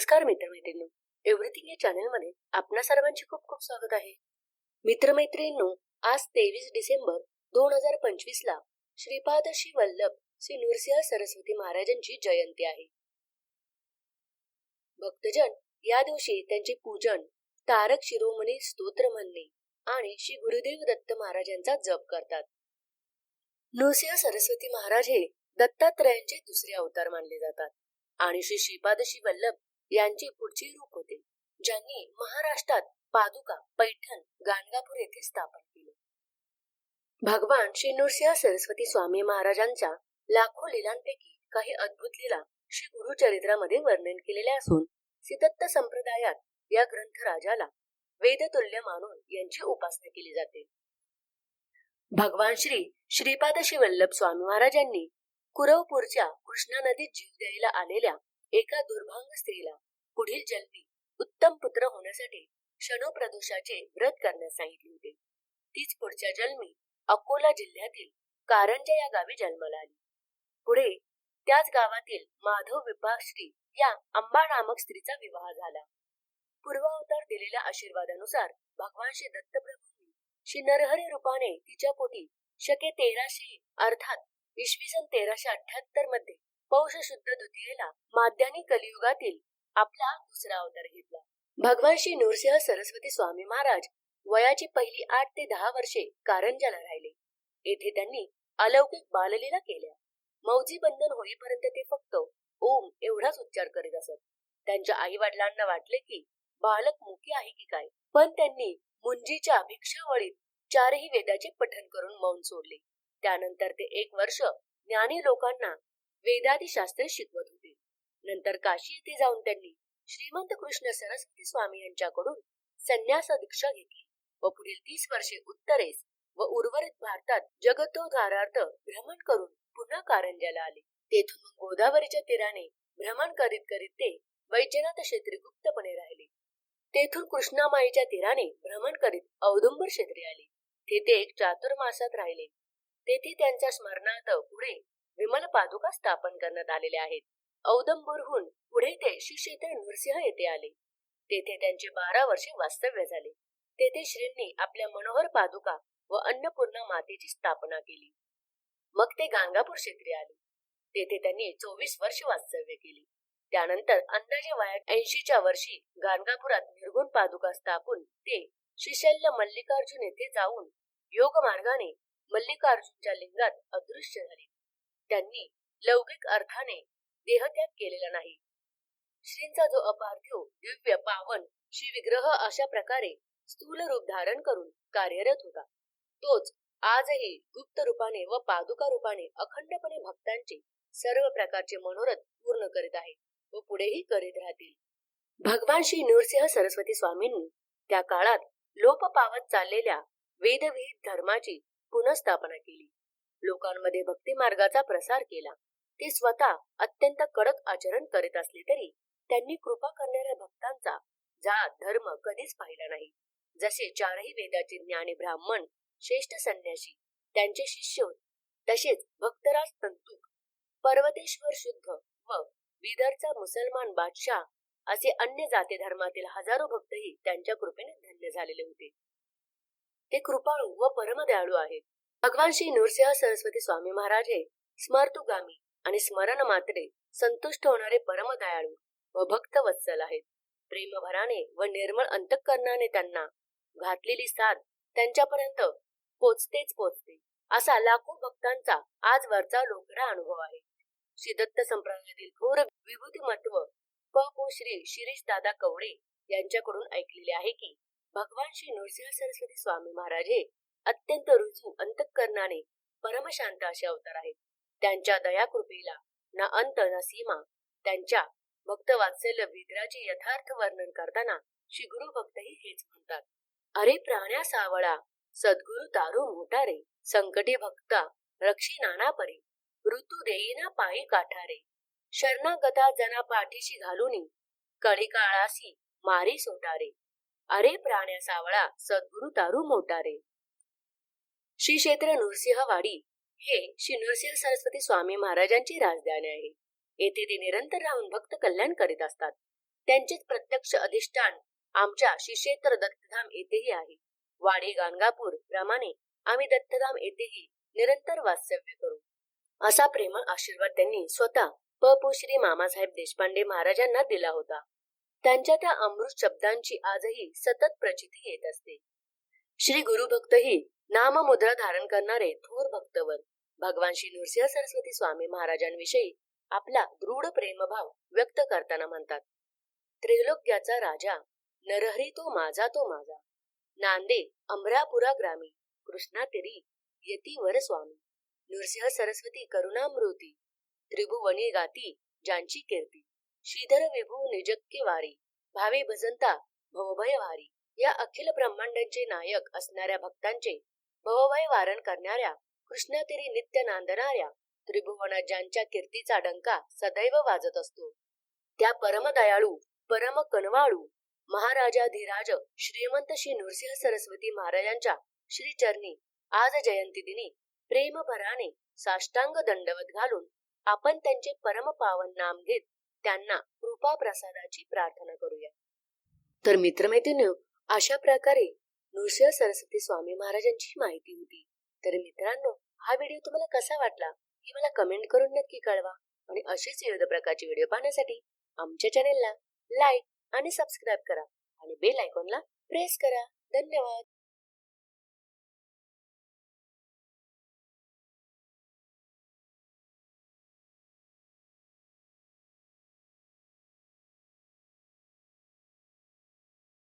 नमस्कार मित्रमैत्रिणींनो. एव्हरीथिंग या चॅनलमध्ये आपणा सर्वांचे खूप खूप स्वागत आहे. मित्रमैत्रिणींनो आज तेवीस डिसेंबर दोन हजार पंचवीस ला श्रीपाद श्री वल्लभ श्री नृसिंह सरस्वती महाराजांची जयंती आहे. भक्तजन या दिवशी त्यांचे पूजन तारक शिरोमणी स्तोत्र म्हणणे आणि श्री गुरुदेव दत्त महाराजांचा जप करतात. नृसिंह सरस्वती महाराज हे दत्तात्रयांचे दुसरे अवतार मानले जातात आणि श्री श्रीपादशी वल्लभ यांची पुढची रूप होते ज्यांनी महाराष्ट्रात पादुका पैठण गाणगापूर येथे स्थापन केले. भगवान श्री नृसिंह सरस्वती स्वामी महाराजांच्या लाखो लिलांपैकी काही अद्भुत लीला श्री गुरुचरित्रामध्ये वर्णन केलेल्या असून सिद्धत्त संप्रदायात या ग्रंथराजाला वेदतुल्य मानून यांची उपासना केली जाते. भगवान श्री श्रीपाद श्री वल्लभ स्वामी महाराजांनी कुरवपूरच्या कृष्णा नदीत जीव द्यायला आलेल्या एका दुर्भांग स्त्रीला पुढील जन्मी उत्तम पुत्र होण्यासाठी क्षणोप्रदोषाचे व्रत करण्यास सांगितले होते. तीच पुढच्या जन्मी अकोला जिल्ह्यातील कारंजा या गावी जन्माला आली. पुढे त्याच गावातील माधव विपाश्री या अंबा नामक स्त्रीचा विवाह झाला. पूर्वावतार दिलेल्या आशीर्वादानुसार भगवान श्री दत्तप्रभूंनी श्री नरहरी रूपाने तिच्या पोटी शके तेराशे अर्थात इसवी सन तेराशे अठ्याहत्तरमध्ये पौष शुद्ध द्वितीयेला माध्यानी कलियुगातील आपला दुसरा अवतार घेतला. भगवान श्री नृसिंह सरस्वती स्वामी महाराज वयाची पहिली आठ ते दहा वर्षे कारंजाला राहिले. येथे त्यांनी अलौकिक बाललीला केल्या. मौजी बंधन होईपर्यंत ते फक्त ओम एवढाच उच्चार करीत असत. त्यांच्या आई वडिलांना वाटले की बालक मुखी आहे की काय? पण त्यांनी मुंजीच्या भिक्षावळीत चारही वेदाचे पठन करून मौन सोडले. त्यानंतर ते एक वर्ष ज्ञानी लोकांना वेदादी शास्त्र शिकवत होते. नंतर काशी येथे जाऊन त्यांनी श्रीमंत कृष्ण सरस्वती स्वामी यांच्याकडून संन्यास दीक्षा घेतली व पुढील तीस वर्षे उत्तरेस व उर्वरित भारतात जगतोद्धारार्थ भ्रमण करून पुन्हा कारंजाला आले. तेथून गोदावरीच्या तीराने भ्रमण करीत करीत ते वैजनाथ क्षेत्री गुप्तपणे राहिले. तेथून कृष्णामाईच्या तीराने भ्रमण करीत औदुंबर क्षेत्री आले. तेथे एक चातुर्मासात राहिले. तेथे त्यांच्या स्मरणार्थ पुढे विमल पादुका स्थापन करण्यात आलेल्या आहेत. औदंबरहून पुढे ते श्री नृसिंह येथे आले. तेथे त्यांचे बारा वर्षे वास्तव्य झाले. तेथे श्रींनी आपल्या मनोहर पादुका व अन्नपूर्णा मातेची स्थापना केली. मग ते गांगापूर क्षेत्री आले. तेथे त्यांनी चोवीस वर्ष वास्तव्य केले. त्यानंतर अंदाजे वयात ऐंशीच्या वर्षी गाणगापुरात निर्गुण पादुका स्थापून ते श्रीशैल्य मल्लिकार्जुन येथे जाऊन योग मार्गाने मल्लिकार्जुनच्या लिंगात अदृश्य झाले. त्यांनी लौकिक अर्थाने देहत्याग केलेला नाही. श्रींचा जो अपार्थिव दिव्य पावन श्री विग्रह अशा प्रकारे स्थूल रूप धारण करून कार्यरत होता तोच आजही गुप्त रूपाने व पादुका रूपाने अखंडपणे भक्तांचे सर्व प्रकारचे मनोरथ पूर्ण करीत आहे व पुढेही करीत राहतील. भगवान श्री नृसिंह सरस्वती स्वामींनी त्या काळात लोप पावत चाललेल्या वेदविहित धर्माची पुनःस्थापना केली. लोकांमध्ये भक्ती मार्गाचा प्रसार केला. ते स्वतः अत्यंत कडक आचरण करीत असले तरी त्यांनी कृपा करणाऱ्या भक्तांचा जात धर्म कधीच पाहिला नाही. जसे चारही वेदाचे ज्ञानी ब्राह्मण श्रेष्ठ संन्यासी त्यांचे शिष्य तसेच भक्तराज तंतुक पर्वतेश्वर शुद्ध व बिदरचा मुसलमान बादशाह असे अन्य जाती धर्मातील हजारो भक्तही त्यांच्या कृपेने धन्य झालेले होते. ते कृपाळू व परमदयाळू आहेत. भगवान श्री नृसिंह सरस्वती स्वामी महाराज हे स्मर्तुगामी आणि स्मरण मात्रे संतुष्ट होणारे परमदयाळू व भक्त वत्सल आहेत. प्रेमभराने व निर्मळ अंतकरणाने त्यांना घातलेली साथ त्यांच्यापर्यंत पोचतेच पोचते असा लाखो भक्तांचा आजवरचा लोकरा अनुभव आहे. श्री दत्त संप्रदायातील थोर विभूतिमत्व प. पो. श्री. शिरीष दादा कवडे यांच्याकडून ऐकलेले आहे की भगवान श्री नृसिंह सरस्वती स्वामी महाराज हे अत्यंत रुजू अंतकरणाने परमशांत असे अवतार आहेत. त्यांच्या दयाकृपेला ना अंत ना सीमा त्यांच्या भक्त वात्सल्य विद्राचे यथार्थ वर्णन करताना श्री गुरु भक्तही हेच म्हणतात. अरे प्राण्या सावळा सद्गुरु तारू मोटारे संकटी भक्ता रक्षी नाना परी ऋतू देईना पायी काठारे. शरणागता जना पाठीशी घालूनी कळी काळासी मारी सोटारे. अरे प्राण्या सावळा सद्गुरु तारू मोटारे श्री क्षेत्र नृसिंहवाडी हे श्री नृसिंह सरस्वती स्वामी महाराजांची राजधानी आहे. येथे ते निरंतर राहून भक्त कल्याण करीत असतात. त्यांचेच प्रत्यक्ष अधिष्ठान आमच्या श्री क्षेत्र दत्तधाम येथेही आहे. वाडी गाणगापूर प्रमाणे आम्ही दत्तधाम येथेही निरंतर वास्तव्य करू. असा प्रेमळ आशीर्वाद त्यांनी स्वतः पपू श्री. मामासाहेब देशपांडे महाराजांना दिला होता. त्यांच्या त्या अमृत शब्दांची आजही सतत प्रचिती येत असते. श्री गुरुभक्तही नाममुद्रा धारण करणारे थोर भक्तवर भगवान श्री नृसिंह सरस्वती स्वामी महाराजांविषयी आपला दृढ प्रेमभाव व्यक्त करताना म्हणतात त्रैलोक्याचा राजा नरहरी तो माझा तो माझा. नांदे अमरापुरा ग्रामी कृष्णा तिरी यतीवर स्वामी. नृसिंह सरस्वती करुणामृती त्रिभुवनी गाती ज्यांची कीर्ती. श्रीधर विभू निजक्की वारी भावे भजंता भवभय वारी. या अखिल ब्रह्मांडांचे नायक असणाऱ्या भक्तांचे भवभय वारण करणाऱ्या कृष्णातिरी नित्य नांदणाऱ्या त्रिभुवनात ज्यांच्या कीर्तीचा डंका सदैव वाजत असतो. त्या परमदयाळू परम कनवाळू महाराजाधिराज श्रीमंत श्री नृसिंह सरस्वती महाराजांच्या श्रीचरणी आज जयंती दिनी प्रेमभराने साष्टांग दंडवत घालून आपण त्यांचे परम पावन नाम घेत त्यांना कृपा प्रसादाची प्रार्थना करूया. तर मित्रमैत्रिणी अशा प्रकारे नृसिंह सरस्वती स्वामी महाराजांची माहिती होती. तर मित्रांनो हा व्हिडिओ तुम्हाला कसा वाटला? हे मला कमेंट करून नक्की कळवा. आणि असेच विविध प्रकारचे व्हिडिओ पाहण्यासाठी आमच्या चॅनेलला लाईक आणि सबस्क्राईब करा. आणि बेल आयकॉनला प्रेस करा. धन्यवाद!